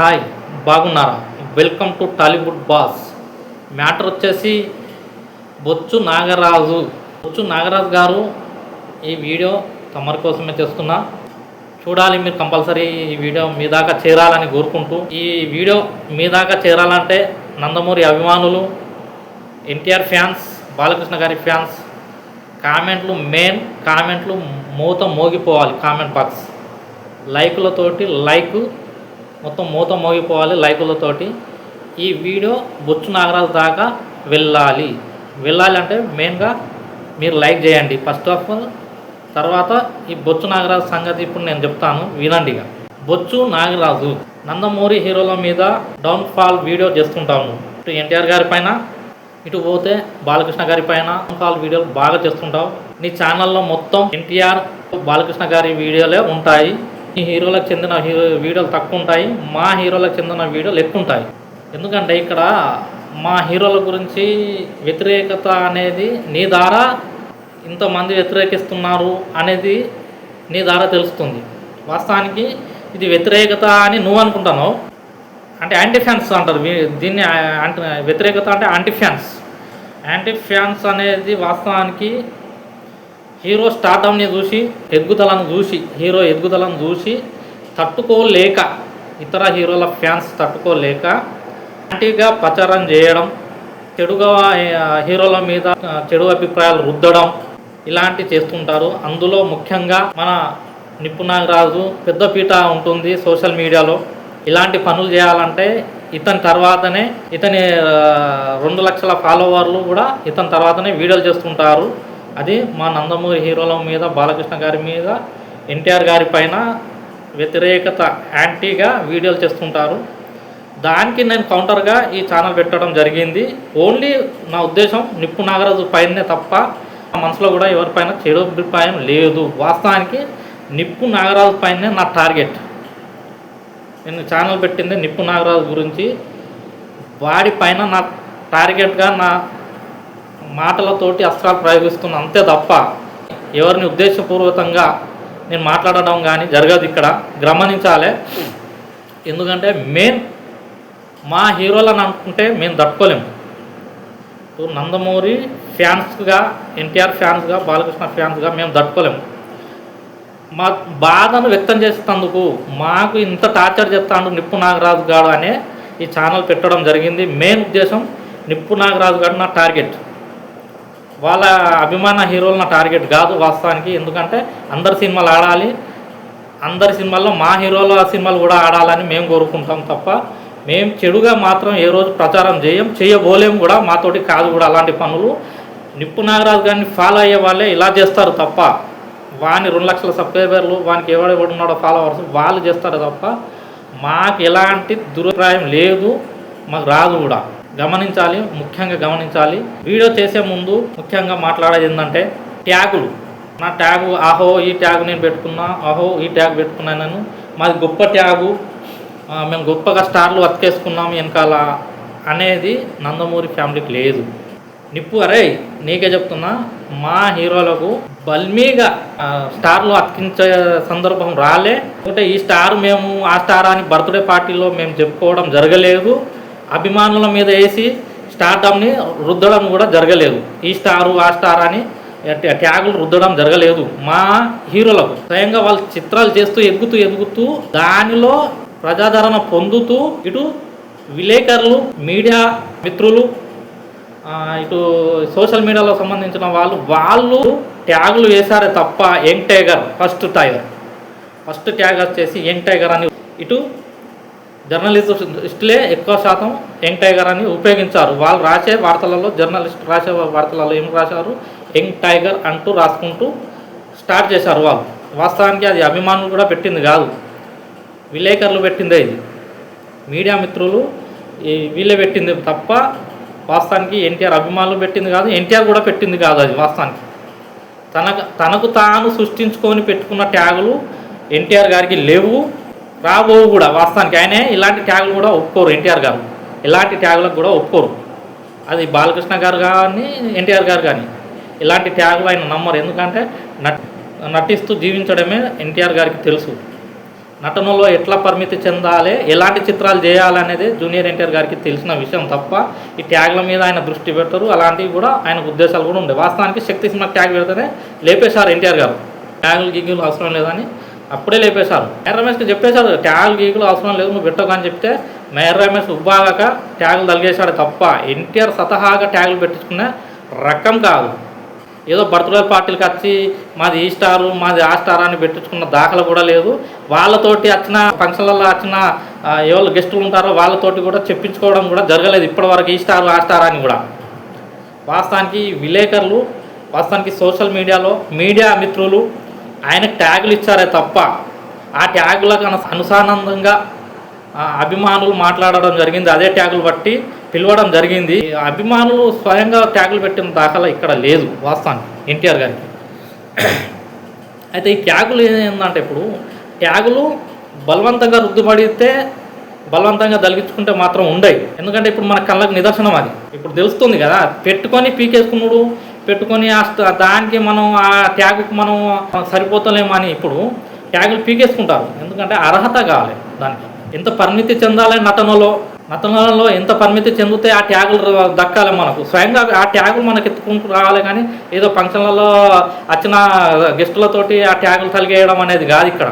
Hi బాగున్నారా? Welcome to Tollywood boss. Matter వచ్చేసి బొచ్చు నాగరాజు. బొచ్చు నాగరాజు గారు ఈ వీడియో తమరి కోసమే చేస్తున్నా. చూడాలి మీరు కంపల్సరీ ఈ వీడియో మీ దాకా చేరాలని కోరుకుంటూ. ఈ వీడియో మీ దాకా చేరాలంటే నందమూరి అభిమానులు ఎన్టీఆర్ ఫ్యాన్స్ బాలకృష్ణ గారి ఫ్యాన్స్ కామెంట్లు మెయిన్ కామెంట్లు మూత మోగిపోవాలి కామెంట్ బాక్స్. లైకులతోటి లైక్ మొత్తం మూత మోగిపోవాలి లైకులతోటి. ఈ వీడియో బొచ్చు నాగరాజు దాకా వెళ్ళాలి. వెళ్ళాలి అంటే మెయిన్గా మీరు లైక్ చేయండి. ఫస్ట్ ఆఫ్ ఆల్ తర్వాత ఈ బొచ్చు నాగరాజు సంగతి ఇప్పుడు నేను చెప్తాను. వినండి ఇక. బొచ్చు నాగరాజు. నందమూరి హీరోల మీద డౌన్ ఫాల్ వీడియో చేస్తుంటాము. ఇటు ఎన్టీఆర్ గారి పైన ఇటు పోతే బాలకృష్ణ గారి పైన డౌన్ ఫాల్ వీడియోలు బాగా చేస్తుంటావు. నీ ఛానల్లో మొత్తం ఎన్టీఆర్ బాలకృష్ణ గారి వీడియోలే ఉంటాయి. ఈ హీరోలకు చెందిన హీరో వీడియోలు తక్కువ ఉంటాయి మా హీరోలకు చెందిన వీడియోలు ఎక్కువ ఉంటాయి ఎందుకంటే ఇక్కడ మా హీరోల గురించి వ్యతిరేకత అనేది నీ ద్వారా ఇంతమంది వ్యతిరేకిస్తున్నారు అనేది నీ ద్వారా తెలుస్తుంది. వాస్తవానికి ఇది వ్యతిరేకత అని నువ్వు అనుకుంటున్నావు. అంటే యాంటీ ఫ్యాన్స్ అంటారు దీన్ని అంటే వ్యతిరేకత అంటే యాంటీ ఫ్యాన్స్ యాంటీ ఫ్యాన్స్ అనేది వాస్తవానికి హీరో స్టార్టప్ని చూసి ఎదుగుదలను చూసి హీరో ఎదుగుదలను చూసి తట్టుకోలేక ఇతర హీరోల ఫ్యాన్స్ తట్టుకోలేక యాంటీగా ప్రచారం చేయడం చెడుగా హీరోల మీద చెడు అభిప్రాయాలు రుద్దడం ఇలాంటి చేస్తుంటారు. అందులో ముఖ్యంగా మన నిపుణరాజు పెద్దపీట ఉంటుంది సోషల్ మీడియాలో. ఇలాంటి పనులు చేయాలంటే ఇతని తర్వాతనే ఇతని రెండు లక్షల ఫాలోవర్లు కూడా ఇతని తర్వాతనే వీడియోలు చేస్తుంటారు. అది మా నందమూరి హీరోల మీద బాలకృష్ణ గారి మీద ఎన్టీఆర్ గారి పైన వ్యతిరేకత యాంటీగా వీడియోలు చేస్తుంటారు. దానికి నేను కౌంటర్గా ఈ ఛానల్ పెట్టడం జరిగింది. ఓన్లీ నా ఉద్దేశం నిప్పు నాగరాజు పైనే తప్ప నా మనసులో కూడా ఎవరిపైన చెడు అభిప్రాయం లేదు. వాస్తవానికి నిప్పు నాగరాజు పైనే నా టార్గెట్. నేను ఛానల్ పెట్టింది నిప్పు నాగరాజు గురించి. వాడి పైన నా టార్గెట్గా నా మాటలతోటి అస్త్రాలు ప్రయోగిస్తున్న అంతే తప్ప ఎవరిని ఉద్దేశపూర్వకంగా నేను మాట్లాడడం కానీ జరగదు ఇక్కడ. గమనించాలి. ఎందుకంటే మెయిన్ మా హీరోలను అనుకుంటే మేము తట్టుకోలేము. ఇప్పుడు నందమూరి ఫ్యాన్స్గా ఎన్టీఆర్ ఫ్యాన్స్గా బాలకృష్ణ ఫ్యాన్స్గా మేము తట్టుకోలేము. మా బాధను వ్యక్తం చేసేందుకు మాకు ఇంత టార్చర్ చేస్తాడు నిప్పు నాగరాజు గాడు అనే ఈ ఛానల్ పెట్టడం జరిగింది. మెయిన్ ఉద్దేశం నిప్పు నాగరాజు గారు నా టార్గెట్. వాళ్ళ అభిమాన హీరోలు నా టార్గెట్ కాదు వాస్తవానికి. ఎందుకంటే అందరి సినిమాలు ఆడాలి. అందరి సినిమాల్లో మా హీరోల సినిమాలు కూడా ఆడాలని మేము కోరుకుంటాం తప్ప మేము చెడుగా మాత్రం ఏ రోజు ప్రచారం చేయం చేయబోలేం కూడా మాతోటి కాదు కూడా అలాంటి పనులు. నిప్పు నాగరాజు గారిని ఫాలో అయ్యే వాళ్ళే ఇలా చేస్తారు తప్ప వాని రెండు లక్షల సబ్స్క్రైబర్లు వానికి ఎవడెవడున్నాడో ఫాలోవర్స్ వాళ్ళు చేస్తారు తప్ప మాకు ఎలాంటి దురభిప్రాయం లేదు మాకు రాదు కూడా. గమనించాలి ముఖ్యంగా గమనించాలి. వీడియో చేసే ముందు ముఖ్యంగా మాట్లాడేది ఏంటంటే ట్యాగులు. నా ట్యాగు ఆహో ఈ ట్యాగ్ నేను పెట్టుకున్నా ఆహో ఈ ట్యాగ్ పెట్టుకున్నాను నేను మాది గొప్ప ట్యాగు. మేము గొప్పగా స్టార్లు అతికేసుకున్నాము వెనకాల అనేది నందమూరి ఫ్యామిలీకి లేదు. నిప్పు అరే నీకే చెప్తున్నా మా హీరోలకు బల్మీగా స్టార్లు అతికించే సందర్భం రాలే. అంటే ఈ స్టార్ మేము ఆ స్టార్ అని బర్త్డే పార్టీలో మేము చెప్పుకోవడం జరగలేదు. అభిమానుల మీద వేసి స్టార్డమ్ని రుద్దడం కూడా జరగలేదు. ఈ స్టారు ఆ స్టార్ అని ట్యాగులు రుద్దడం జరగలేదు. మా హీరోలకు స్వయంగా వాళ్ళు చిత్రాలు చేస్తూ ఎదుగుతూ ఎదుగుతూ దానిలో ప్రజాదరణ పొందుతూ ఇటు విలేకరులు మీడియా మిత్రులు ఇటు సోషల్ మీడియాలో సంబంధించిన వాళ్ళు వాళ్ళు ట్యాగులు వేశారే తప్ప young tiger first tiger. First tag వచ్చేసి యంగ్ టైగర్ అని ఇటు జర్నలిస్టులే ఎక్కువ శాతం యంగ్ టైగర్ అని ఉపయోగించారు. వాళ్ళు రాసే వార్తలలో జర్నలిస్ట్ రాసే వార్తలలో ఏం రాశారు? యంగ్ టైగర్ అంటూ రాసుకుంటూ స్టార్ట్ చేశారు వాళ్ళు. వాస్తవానికి అది అభిమానులు కూడా పెట్టింది కాదు. విలేకరులు పెట్టిందే ఇది. మీడియా మిత్రులు వీళ్ళే పెట్టింది తప్ప వాస్తవానికి ఎన్టీఆర్ అభిమానులు పెట్టింది కాదు ఎన్టీఆర్ కూడా పెట్టింది కాదు అది వాస్తవానికి. తనకు తనకు తాను సృష్టించుకొని పెట్టుకున్న ట్యాగులు ఎన్టీఆర్ గారికి లేవు. రాబోవు కూడా వాస్తవానికి ఆయనే ఇలాంటి ట్యాగులు కూడా ఒప్పుకోరు ఎన్టీఆర్ గారు. ఇలాంటి ట్యాగులకు కూడా ఒప్పుకోరు. అది బాలకృష్ణ గారు కానీ ఎన్టీఆర్ గారు కానీ ఇలాంటి ట్యాగులు ఆయన నమ్మరు. ఎందుకంటే నట్ నటిస్తూ జీవించడమే ఎన్టీఆర్ గారికి తెలుసు. నటనలో ఎట్లా పరిమితి చెందాలి ఎలాంటి చిత్రాలు చేయాలనేది జూనియర్ ఎన్టీఆర్ గారికి తెలిసిన విషయం తప్ప ఈ ట్యాగ్ల మీద ఆయన దృష్టి పెడతారు. అలాంటివి కూడా ఆయన ఉద్దేశాలు కూడా ఉండే. వాస్తవానికి శక్తి సినిమా ట్యాగ్ పెడితేనే లేపేశారు ఎన్టీఆర్ గారు. ట్యాగులు గిగ్గులు అవసరం లేదని అప్పుడే లేపేశారు. మేయర్ రమేష్కి చెప్పేశారు ట్యాగులు గీకులు అవసరం లేదు నువ్వు పెట్టకు అని చెప్తే మా రమేష్ ఉబ్బాగాక ట్యాగులు తలిగేశాడు తప్ప ఎన్టీఆర్ సతహాగా ట్యాగులు పెట్టించుకునే రకం కాదు. ఏదో బర్త్డే పార్టీలకు వచ్చి మాది ఈ స్టారు మాది ఆ స్టార్ అని పెట్టించుకున్న దాఖలు కూడా లేదు. వాళ్ళతోటి వచ్చిన ఫంక్షన్లలో వచ్చిన ఎవరు గెస్టులు ఉంటారో వాళ్ళతోటి కూడా చెప్పించుకోవడం కూడా జరగలేదు ఇప్పటివరకు ఈ స్టార్ ఆ స్టార్ అని కూడా. వాస్తవానికి విలేకరులు వాస్తవానికి సోషల్ మీడియాలో మీడియా మిత్రులు ఆయనకు ట్యాగులు ఇచ్చారే తప్ప ఆ ట్యాగులకు అను అనుసానందంగా అభిమానులు మాట్లాడడం జరిగింది. అదే ట్యాగులు బట్టి పిలవడం జరిగింది. అభిమానులు స్వయంగా ట్యాగులు పెట్టిన దాఖలా ఇక్కడ లేదు వాస్తవానికి ఎన్టీఆర్ గారికి. అయితే ఈ ట్యాగులు ఏంటంటే ఇప్పుడు ట్యాగులు బలవంతంగా రుద్దుపడితే బలవంతంగా దలిగించుకుంటే మాత్రం ఉండయి. ఎందుకంటే ఇప్పుడు మన కళ్ళకు నిదర్శనం అది. ఇప్పుడు తెలుస్తుంది కదా పెట్టుకొని పీకేసుకున్నాడు పెట్టుకొని దానికి మనం ఆ ట్యాగుకు మనం సరిపోతలేమో అని ఇప్పుడు ట్యాగులు పీకేసుకుంటారు. ఎందుకంటే అర్హత కావాలి దానికి. ఎంత పరిమితి చెందాలి నటనలో నటనలో ఎంత పరిమితి చెందితే ఆ ట్యాగులు దక్కాలి మనకు. స్వయంగా ఆ ట్యాగులు మనకు ఎత్తుకుంటూ రావాలి కానీ ఏదో ఫంక్షన్లలో వచ్చిన గెస్టులతోటి ఆ ట్యాగులు తలిగేయడం అనేది కాదు ఇక్కడ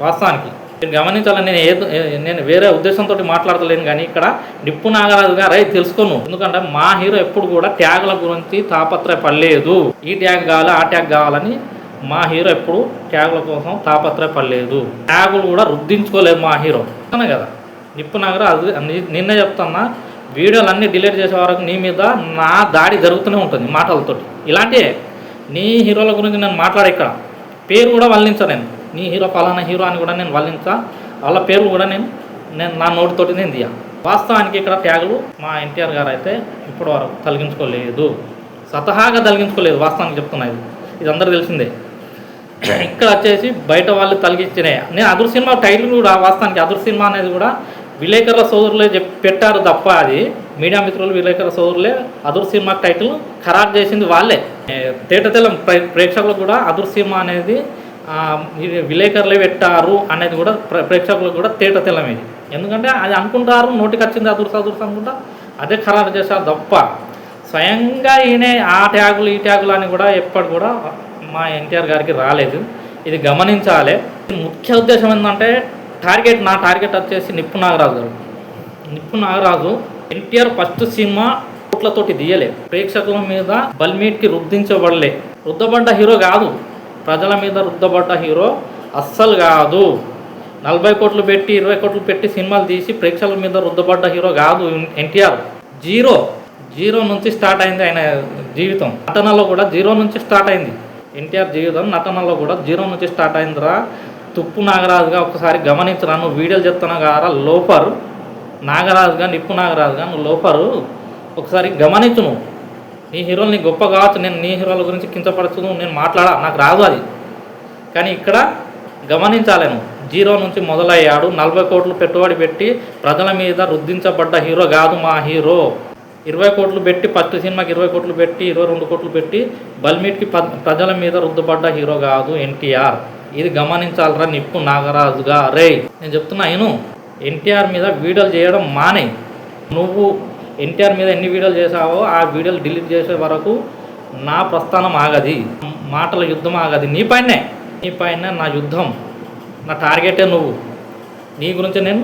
వాస్తవానికి. నేను గమనించాలని నేను ఏదో నేను వేరే ఉద్దేశంతో మాట్లాడతలేను కానీ ఇక్కడ నిప్పు నాగరాజు గారు అయి తెలుసుకోను. ఎందుకంటే మా హీరో ఎప్పుడు కూడా ట్యాగ్ల గురించి తాపత్రయపడలేదు. ఈ ట్యాగ్ కావాలి ఆ ట్యాగ్ కావాలని మా హీరో ఎప్పుడు ట్యాగుల కోసం తాపత్రయపడలేదు. ట్యాగులు కూడా రుద్దించుకోలేదు మా హీరో. కదా నిప్పు నాగరాజు ని- నిన్నే చెప్తున్నా వీడియోలు అన్నీ డిలీట్ చేసే వరకు నీ మీద నా దాడి జరుగుతూనే ఉంటుంది మాటలతోటి. ఇలాంటి నీ హీరోల గురించి నేను మాట్లాడే ఇక్కడ. పేరు కూడా వల్లించా నేను నీ హీరో ఫలానా హీరో అని కూడా నేను వల్లించా. వాళ్ళ పేర్లు కూడా నేను నేను నా నోటితోటి నేను దియా. వాస్తవానికి ఇక్కడ ట్యాగులు మా ఎన్టీఆర్ గారు అయితే ఇప్పటి వరకు తొలగించుకోలేదు. స్వతహాగా తొలగించుకోలేదు వాస్తవానికి చెప్తున్నా ఇది. ఇది అందరూ తెలిసిందే. ఇక్కడ వచ్చేసి బయట వాళ్ళు తొలగించినాయి. నేను అదుర్ సినిమా టైటిల్ కూడా వాస్తవానికి అదుర్ సినిమా అనేది కూడా విలేకరుల సోదరులే చెప్ పెట్టారు తప్ప అది. మీడియా మిత్రులు విలేకరుల సోదరులే అదుర్ సినిమా టైటిల్ ఖరారు చేసింది వాళ్ళే. తేట తేటతెల్లం ప్రే ప్రేక్షకులకు కూడా అదుర్ సినిమా అనేది విలేకరులే పెట్టారు అనేది కూడా ప్రేక్షకులకు కూడా తేట తెల్లమేది. ఎందుకంటే అది అనుకుంటారు నోటికి వచ్చింది అదుర్స్ అదుర్స్ అనుకుంటా అదే ఖరారు చేశారు తప్ప స్వయంగా ఈయన ఆ ట్యాగులు ఈ ట్యాగులు అని కూడా ఎప్పటి కూడా మా ఎన్టీఆర్ గారికి రాలేదు. ఇది గమనించాలి. ముఖ్య ఉద్దేశం ఏంటంటే టార్గెట్ నా టార్గెట్ వచ్చేసి నిప్పు నాగరాజు గారు. నిప్పు నాగరాజు ఎన్టీఆర్ ఫస్ట్ సినిమా కోట్లతోటి తీయలే. ప్రేక్షకుల మీద బల్మీట్కి రుద్దించబడలే. రుద్దబడ్డ హీరో కాదు. ప్రజల మీద రుద్దబడ్డ హీరో అస్సలు కాదు. నలభై కోట్లు పెట్టి ఇరవై కోట్లు పెట్టి సినిమాలు తీసి ప్రేక్షకుల మీద రుద్దబడ్డ హీరో కాదు ఎన్టీఆర్. జీరో. జీరో నుంచి స్టార్ట్ అయింది ఆయన జీవితం. నటనలో కూడా జీరో నుంచి స్టార్ట్ అయింది. ఎన్టీఆర్ జీవితం నటనలో కూడా జీరో నుంచి స్టార్ట్ అయిందిరా. తుప్పు నాగరాజుగా ఒకసారి గమనించరా నువ్వు వీడియోలు చెప్తున్నా కారా లోపరు. నాగరాజుగా నిప్పు నాగరాజుగా నువ్వు లోపరు. ఒకసారి గమనించు నువ్వు. నీ హీరోలు నీ గొప్ప కావచ్చు నేను నీ హీరోల గురించి కించపరచు నేను మాట్లాడా నాకు రాదు అది. కానీ ఇక్కడ గమనించాలేను జీరో నుంచి మొదలయ్యాడు నలభై కోట్లు పెట్టుబడి పెట్టి ప్రజల మీద రుద్దించబడ్డ హీరో కాదు మా హీరో. ఇరవై కోట్లు పెట్టి ఫస్ట్ సినిమాకి ఇరవై కోట్లు పెట్టి ఇరవై రెండు కోట్లు పెట్టి బల్మీట్కి ప్రజల మీద రుద్దుపడ్డ హీరో కాదు ఎన్టీఆర్. ఇది గమనించాలరా నిప్పు నాగరాజుగా. రే నేను చెప్తున్నా నేను ఎన్టీఆర్ మీద వీడియోలు చేయడం మానే. నువ్వు ఎన్టీఆర్ మీద ఎన్ని వీడియోలు చేసావో ఆ వీడియోలు డిలీట్ చేసే వరకు నా ప్రస్థానం ఆగది. మాటల యుద్ధం ఆగది. నీ పైనే. నీ పైన నా యుద్ధం. నా టార్గెటే నువ్వు. నీ గురించి నేను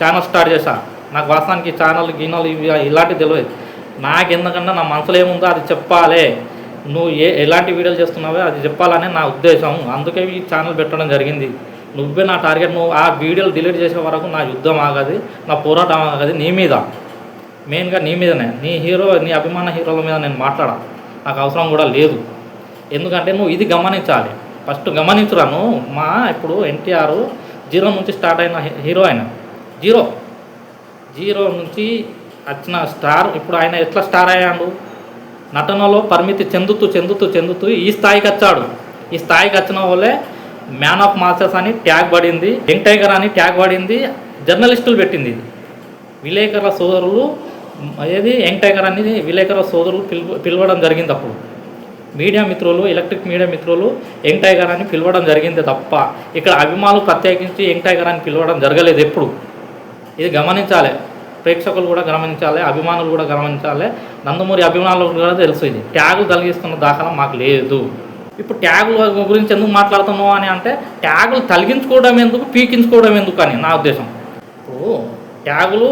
ఛానల్ స్టార్ట్ చేశా. నాకు వాస్తవానికి ఛానల్ గిన్నెలు ఇవి ఇలాంటివి తెలియదు. నాకు ఎందుకంటే నా మనసులో ఏముందో అది చెప్పాలి. నువ్వు ఏ ఎలాంటి వీడియోలు చేస్తున్నావో అది చెప్పాలనే నా ఉద్దేశం. అందుకే ఈ ఛానల్ పెట్టడం జరిగింది. నువ్వే నా టార్గెట్. నువ్వు ఆ వీడియోలు డిలీట్ చేసే వరకు నా యుద్ధం ఆగది. నా పోరాటం ఆగది. నీ మీద. మెయిన్గా నీ మీదనే. నీ హీరో నీ అభిమాన హీరోల మీద నేను మాట్లాడా? నాకు అవసరం కూడా లేదు. ఎందుకంటే నువ్వు ఇది గమనించాలి. ఫస్ట్ గమనించురాను మా ఇప్పుడు ఎన్టీఆర్ జీరో నుంచి స్టార్ట్ అయిన హీరో ఆయన. జీరో. జీరో నుంచి వచ్చిన స్టార్ ఇప్పుడు ఆయన ఎట్లా స్టార్ అయ్యాడు? నటనలో పరిమితి చెందుతూ చెందుతూ చెందుతూ ఈ స్థాయికి వచ్చాడు. ఈ స్థాయికి వచ్చిన వాళ్ళే మ్యాన్ ఆఫ్ మాస్టర్స్ అని ట్యాగ్ పడింది. యంగ్ టైగర్ అని ట్యాగ్ పడింది. జర్నలిస్టులు పెట్టింది. ఇది విలేకరుల సోదరులు ఏది యంగ్ టైగర్ అనేది విలేకరుల సోదరులు పిలువ పిలవడం జరిగింది అప్పుడు. మీడియా మిత్రులు ఎలక్ట్రిక్ మీడియా మిత్రులు యంగ్ టైగర్ అని పిలవడం జరిగింది తప్ప ఇక్కడ అభిమానులు ప్రత్యేకించి యంగ్ టైగర్ అని పిలవడం జరగలేదు ఎప్పుడు. ఇది గమనించాలి. ప్రేక్షకులు కూడా గమనించాలి అభిమానులు కూడా గమనించాలి. నందమూరి అభిమానులు కూడా తెలుసు ఇది. ట్యాగులు తొలగిస్తున్న దాఖలా మాకు లేదు. ఇప్పుడు ట్యాగుల గురించి ఎందుకు మాట్లాడుతున్నావు అని అంటే ట్యాగులు తొలగించుకోవడం ఎందుకు పీకించుకోవడం ఎందుకు అని నా ఉద్దేశం. ఇప్పుడు ట్యాగులు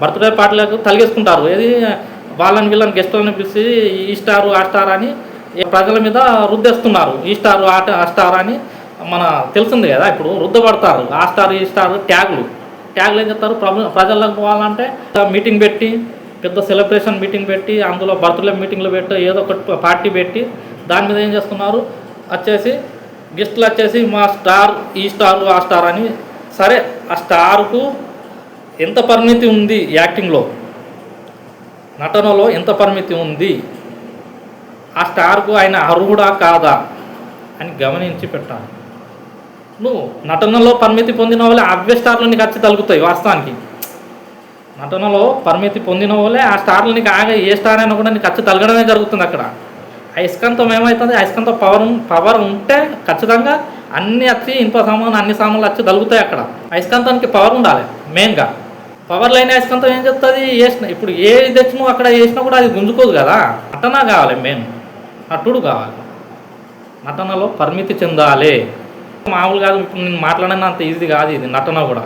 బర్త్డే పార్టీలకు తలిగేసుకుంటారు. ఏది? వాళ్ళని వీళ్ళని గెస్టులను పిలిచి ఈ స్టార్ ఆ స్టార్ అని ప్రజల మీద రుద్దేస్తున్నారు. ఈ స్టార్ ఆ ఆ స్టార్ అని మన తెలిసింది కదా ఇప్పుడు రుద్దబడతారు. ఆ స్టార్ ఈ స్టార్ ట్యాగులు. ట్యాగులు ఏం చెప్తారు ప్రభు ప్రజలకు పోవాలంటే మీటింగ్ పెట్టి పెద్ద సెలబ్రేషన్ మీటింగ్ పెట్టి అందులో బర్త్డే మీటింగ్లు పెట్టి ఏదో ఒకటి పార్టీ పెట్టి దాని మీద ఏం చేస్తున్నారు? వచ్చేసి గెస్టులు వచ్చేసి మా స్టార్ ఈ స్టార్ ఆ స్టార్ అని సరే ఆ స్టార్కు ఎంత పరిమితి ఉంది యాక్టింగ్లో? నటనలో ఎంత పరిమితి ఉంది? ఆ స్టార్కు ఆయన అర్హుడా కాదా అని గమనించి పెట్టాలి. నువ్వు నటనలో పరిమితి పొందిన వాళ్ళే అవ్య స్టార్లు నీకు వచ్చి తలుగుతాయి వాస్తవానికి. నటనలో పరిమితి పొందిన వాళ్ళే ఆ స్టార్లు నీకు ఆగా ఏ స్టార్ అయినా కూడా నీకు వచ్చి తలగడమే జరుగుతుంది అక్కడ. అయస్కాంతం ఏమవుతుంది అయస్కాంతం పవర్ పవర్ ఉంటే ఖచ్చితంగా అన్ని వచ్చి ఇనుప సామాన్లు అన్ని సామాన్లు వచ్చి తలుగుతాయి అక్కడ. అయస్కాంతానికి పవర్ ఉండాలి మెయిన్గా పవర్ లైన్ అయస్కాంతం ఏం చెప్తుంది? వేసిన ఇప్పుడు ఏ దక్షిణం అక్కడ వేసినా కూడా అది గుంజుకోదు కదా? నటన కావాలి మెయిన్. నటుడు కావాలి. నటనలో పరిమితి చెందాలి. మామూలు కాదు ఇప్పుడు నేను మాట్లాడిన అంత ఈజీ కాదు ఇది నటన కూడా.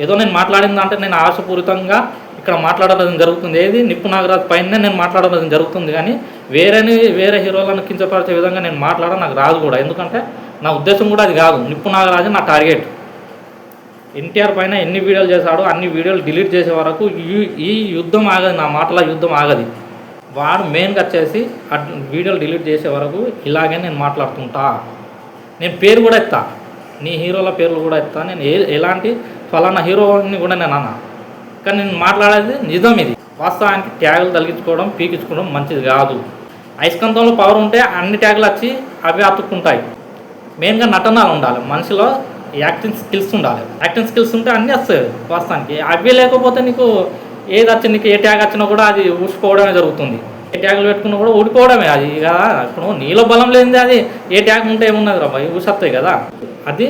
ఏదో నేను మాట్లాడింది అంటే నేను ఆశపూరితంగా ఇక్కడ మాట్లాడడం జరుగుతుంది. ఏది? నిప్పు నాగరాజ్ పైన నేను మాట్లాడడం జరుగుతుంది. కానీ వేరేని వేరే హీరోలను కించపరిచే విధంగా నేను మాట్లాడ నాకు రాదు కూడా. ఎందుకంటే నా ఉద్దేశం కూడా అది కాదు. నిప్పు నాగరాజు నా టార్గెట్. ఎన్టీఆర్ పైన ఎన్ని వీడియోలు చేశాడో అన్ని వీడియోలు డిలీట్ చేసే వరకు ఈ ఈ యుద్ధం ఆగదు నా మాటల యుద్ధం ఆగది. వాడు మెయిన్గా వచ్చేసి వీడియోలు డిలీట్ చేసే వరకు ఇలాగే నేను మాట్లాడుతుంటా. నేను పేరు కూడా ఎత్తా నీ హీరోల పేర్లు కూడా ఎత్తా నేను ఏ ఎలాంటి ఫలానా హీరోని కూడా నేను అన్నా. కానీ నేను మాట్లాడేది నిజం ఇది. వాస్తవానికి ట్యాగులు తగ్గించుకోవడం పీకించుకోవడం మంచిది కాదు. అయస్కాంతంలో పవర్ ఉంటే అన్ని ట్యాగులు వచ్చి అవి అతుక్కుంటాయి. మెయిన్గా నటనలు ఉండాలి. మనిషిలో యాక్టింగ్ స్కిల్స్ ఉండాలి. యాక్టింగ్ స్కిల్స్ ఉంటే అన్నీ వస్తాయి వాస్తవానికి. అవి లేకపోతే నీకు ఏది వచ్చి నీకు ఏ ట్యాగ్ వచ్చినా కూడా అది ఊడ్చుకోవడమే జరుగుతుంది. ఏ ట్యాగులు పెట్టుకున్నా కూడా ఊడిపోవడమే అది కదా. ఇప్పుడు నీలో బలం లేనిది అది ఏ ట్యాగ్ ఉంటే ఏమున్నది రా భయ్? ఊసత్తాయి కదా. అది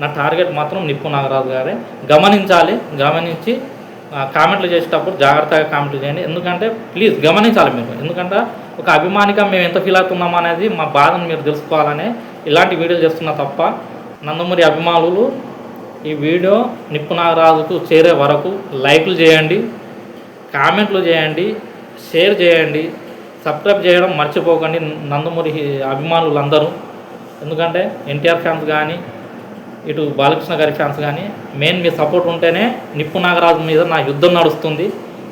నా టార్గెట్ మాత్రం నిప్పు నాగరాజు గారే. గమనించాలి. గమనించి కామెంట్లు చేసేటప్పుడు జాగ్రత్తగా కామెంట్లు చేయండి. ఎందుకంటే ప్లీజ్ గమనించాలి మీరు. ఎందుకంటే ఒక అభిమానిగా మేము ఎంత ఫీల్ అవుతున్నాం అనేది మా బాధను మీరు తెలుసుకోవాలని ఇలాంటి వీడియోలు చేస్తున్నా తప్ప నందమూరి అభిమానులు ఈ వీడియో నిప్పు నాగరాజుకు చేరే వరకు లైక్లు చేయండి కామెంట్లు చేయండి షేర్ చేయండి సబ్స్క్రైబ్ చేయడం మర్చిపోకండి నందమూరి అభిమానులందరూ. ఎందుకంటే ఎన్టీఆర్ ఫ్యాన్స్ కానీ ఇటు బాలకృష్ణ గారి ఫ్యాన్స్ కానీ మెయిన్ మీ సపోర్ట్ ఉంటేనే నిప్పు నాగరాజు మీద నా యుద్ధం నడుస్తుంది.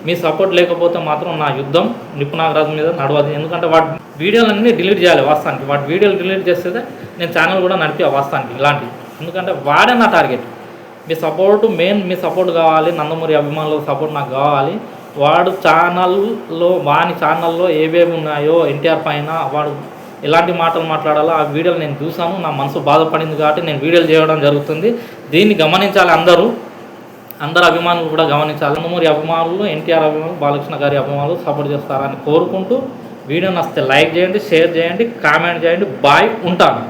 మీ సపోర్ట్ లేకపోతే మాత్రం నా యుద్ధం నిప్పు నాగరాజు మీద నడవదు. ఎందుకంటే వాటి వీడియోలన్నీ డిలీట్ చేయాలి వాస్తవానికి. వాటి వీడియోలు డిలీట్ చేస్తే నేను ఛానల్ కూడా నడిపే వాస్తవానికి ఇలాంటివి. ఎందుకంటే వాడే నా టార్గెట్. మీ సపోర్ట్ మెయిన్ మీ సపోర్ట్ కావాలి. నందమూరి అభిమానుల సపోర్ట్ నాకు కావాలి. వాడు ఛానల్లో వాని ఛానల్లో ఏవేవి ఉన్నాయో ఎన్టీఆర్ పైన వాడు ఎలాంటి మాటలు మాట్లాడాలో ఆ వీడియోలు నేను చూసాను నా మనసు బాధపడింది కాబట్టి నేను వీడియోలు చేయడం జరుగుతుంది. దీన్ని గమనించాలి అందరూ. అందరు అభిమానులు కూడా గమనించాలి. నందమూరి అభిమానులు ఎన్టీఆర్ అభిమానులు బాలకృష్ణ గారి అభిమానులు సపోర్ట్ చేస్తారని కోరుకుంటూ వీడియో నచ్చితే లైక్ చేయండి షేర్ చేయండి కామెంట్ చేయండి. బాయ్ ఉంటాను.